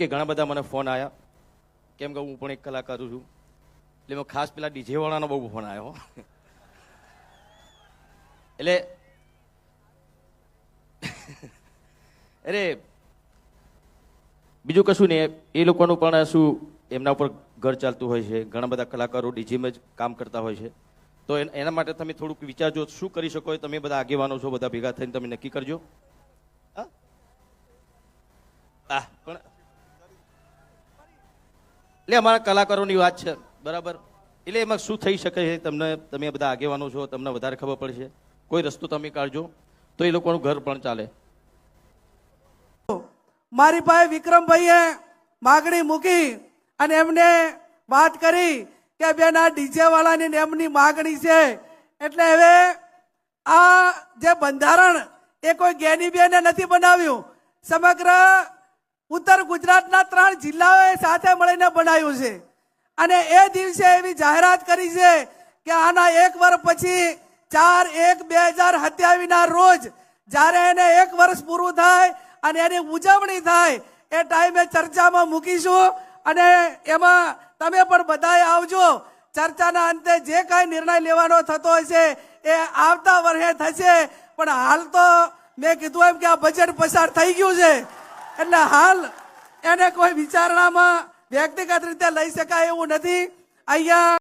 કે ઘણા બધા મને ફોન આવ્યા કેમ કે હું પણ એક કલાકાર છું. એટલે મેં ખાસ પેલા ડીજેવાળાનો બહુ ફોન આવ્યો એટલે અરે, બીજું કશું નહીં. એ લોકોનું પણ શું એમના ઉપર ઘર ચાલતું હોય છે. ઘણા બધા કલાકારો ડીજીમાં જ કામ કરતા હોય છે. તો એન- માટે તમે થોડુંક વિચારજો, શું કરી શકો તમે બધા આગેવાનો છો, બધા ભેગા થઈને તમે નક્કી કરજો હા? આ પણ એટલે અમારા કલાકારોની વાત છે. બરાબર? એટલે એમાં શું થઈ શકે છે? તમને, તમે બધા આગેવાનો છો, તમને વધારે ખબર પડશે. કોઈ રસ્તો તમે કાઢજો. તો એ લોકોનું ઘર પણ ચાલે. મારી પાસે વિક્રમભાઈએ માગણી મૂકી અને એમને વાત કરી કે, બેન, આ ડીજે વાળાની એમની માગણી છે. એટલે હવે આ જે બંધારણ એ કોઈ જ્ઞાની બેને નથી બનાવ્યું. સમગ્ર ઉત્તર ગુજરાતના ત્રણ જિલ્લાઓએ સાથે મળીને બનાવ્યું છે. અને એ દિવસે એવી જાહેરાત કરી છે કે આના એક વર્ષ પછી ચાર એક બે હજાર સત્યાવીસના રોજ જ્યારે એને એક વર્ષ પૂરું થાય અને એની ઉજવણી થાય, એ ટાઈમે ચર્ચામાં મૂકીશું. અને એમાં તમે પણ બધાએ આવજો. ચર્ચાના અંતે જે કાંઈ નિર્ણય લેવાનો થતો હશે એ આવતા વર્ષે થશે. પણ હાલ તો મેં કીધું એમ કે આ બજેટ પસાર થઈ ગયું છે. એટલે હાલ એને કોઈ વિચારણામાં વ્યક્તિગત રીતે લઈ શકાય એવું નથી. અહીંયા